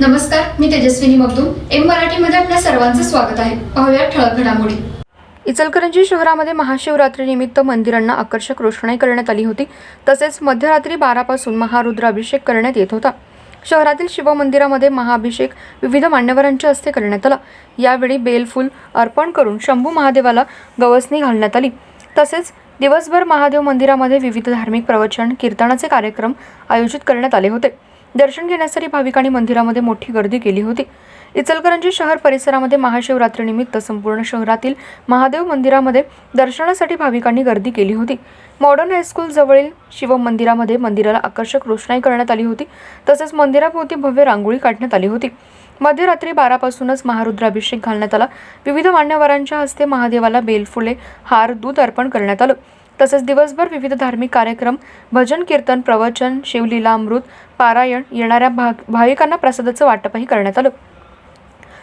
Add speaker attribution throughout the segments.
Speaker 1: नमस्कार मी तेजस्विनी मगदूम. एम मराठीमध्ये आपल्या सर्वांचं स्वागत आहे. पाहूया ठळक घडामोडी.
Speaker 2: इचलकरंजी शहरामध्ये महाशिवरात्रीनिमित्त मंदिरांना आकर्षक रोषणाई करण्यात आली होती. तसेच मध्यरात्री बारापासून महारुद्राभिषेक करण्यात येत होता. शहरातील शिवमंदिरामध्ये महाअभिषेक विविध मान्यवरांच्या हस्ते करण्यात आला. यावेळी बेलफूल अर्पण करून शंभू महादेवाला गवसणी घालण्यात आली. तसेच दिवसभर महादेव मंदिरामध्ये विविध धार्मिक प्रवचन कीर्तनाचे कार्यक्रम आयोजित करण्यात आले होते. दर्शन घेण्यासाठी भाविकांनी मंदिरामध्ये मोठी गर्दी केली होती. इचलकरंजी शहर परिसरामध्ये महाशिवरात्रीनिमित्त संपूर्ण शहरातील महादेव मंदिरामध्ये दर्शनासाठी भाविकांनी गर्दी केली होती. मॉडर्न हायस्कूल जवळील शिव मंदिरामध्ये मंदिराला आकर्षक रोषणाई करण्यात आली होती. तसेच मंदिराभोवती भव्य रांगोळी काढण्यात आली होती. मध्यरात्री बारापासूनच महारुद्राभिषेक घालण्यात आला. विविध मान्यवरांच्या हस्ते महादेवाला बेलफुले हार दूध अर्पण करण्यात आलं. तसेच दिवसभर विविध धार्मिक कार्यक्रम भजन कीर्तन प्रवचन शिवलीला अमृत पारायण येणाऱ्या भाग भाविकांना प्रसादाचं वाटपही करण्यात आलं.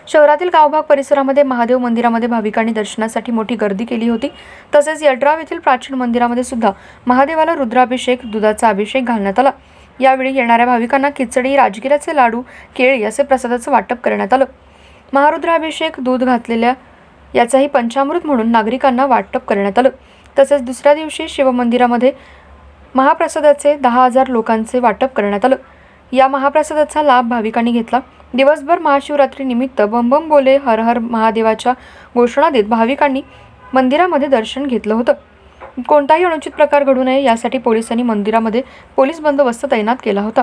Speaker 2: शहरातील गावभाग परिसरामध्ये महादेव मंदिरामध्ये भाविकांनी दर्शनासाठी मोठी गर्दी केली होती. तसेच यड्राव येथील प्राचीन मंदिरामध्ये सुद्धा महादेवाला रुद्राभिषेक दुधाचा अभिषेक घालण्यात आला. यावेळी येणाऱ्या भाविकांना खिचडी राजगिराचे लाडू केळी असे प्रसादाचं वाटप करण्यात आलं. महारुद्राभिषेक दूध घातलेल्या याचाही पंचामृत म्हणून नागरिकांना वाटप करण्यात आलं. तसेच दुसऱ्या दिवशी शिवमंदिरामध्ये महाप्रसादाचे दहा हजार लोकांचे वाटप करण्यात आलं. या महाप्रसादाचा लाभ भाविकांनी घेतला. दिवसभर महाशिवरात्री निमित्त बम बम बोले हर हर महादेवाच्या घोषणा देत भाविकांनी मंदिरामध्ये दर्शन घेतलं होतं. कोणताही अनुचित प्रकार घडू नये यासाठी पोलिसांनी मंदिरामध्ये पोलीस बंदोबस्त तैनात केला होता.